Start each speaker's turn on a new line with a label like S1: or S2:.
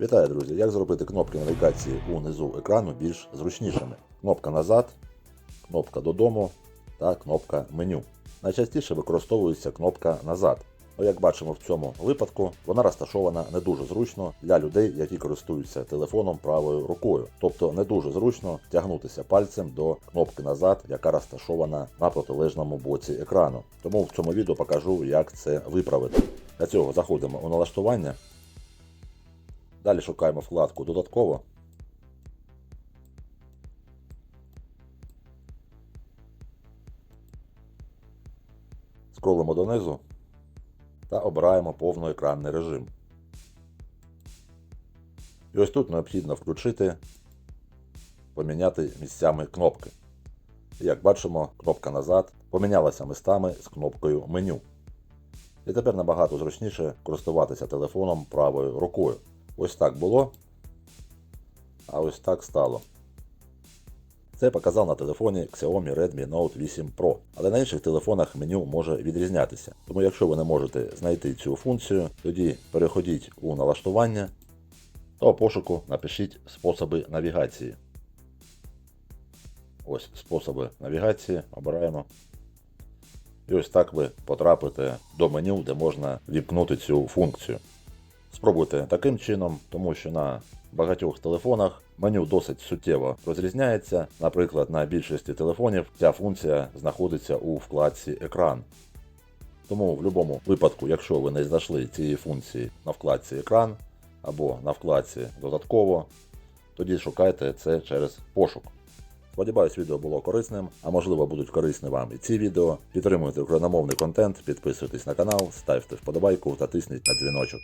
S1: Вітаю, друзі! Як зробити кнопки навігації унизу екрану більш зручнішими? Кнопка назад, кнопка додому та кнопка меню. Найчастіше використовується кнопка назад. Ну, як бачимо в цьому випадку, вона розташована не дуже зручно для людей, які користуються телефоном правою рукою. Тобто не дуже зручно тягнутися пальцем до кнопки назад, яка розташована на протилежному боці екрану. Тому в цьому відео покажу, як це виправити. Для цього заходимо у налаштування. Далі шукаємо вкладку Додатково. Скролимо донизу та обираємо повноекранний режим. І ось тут необхідно включити, поміняти місцями кнопки. Як бачимо, кнопка назад помінялася містами з кнопкою меню. І тепер набагато зручніше користуватися телефоном правою рукою. Ось так було, а ось так стало. Це показав на телефоні Xiaomi Redmi Note 8 Pro, але на інших телефонах меню може відрізнятися. Тому якщо ви не можете знайти цю функцію, тоді переходіть у налаштування та у пошуку напишіть способи навігації. Ось способи навігації обираємо. І ось так ви потрапите до меню, де можна вімкнути цю функцію. Спробуйте таким чином, тому що на багатьох телефонах меню досить суттєво розрізняється. Наприклад, на більшості телефонів ця функція знаходиться у вкладці Екран. Тому в будь-якому випадку, якщо ви не знайшли цієї функції на вкладці Екран або на вкладці Додатково, тоді шукайте це через пошук. Сподіваюсь, відео було корисним, а можливо будуть корисні вам і ці відео. Підтримуйте україномовний контент, підписуйтесь на канал, ставте вподобайку та тисніть на дзвіночок.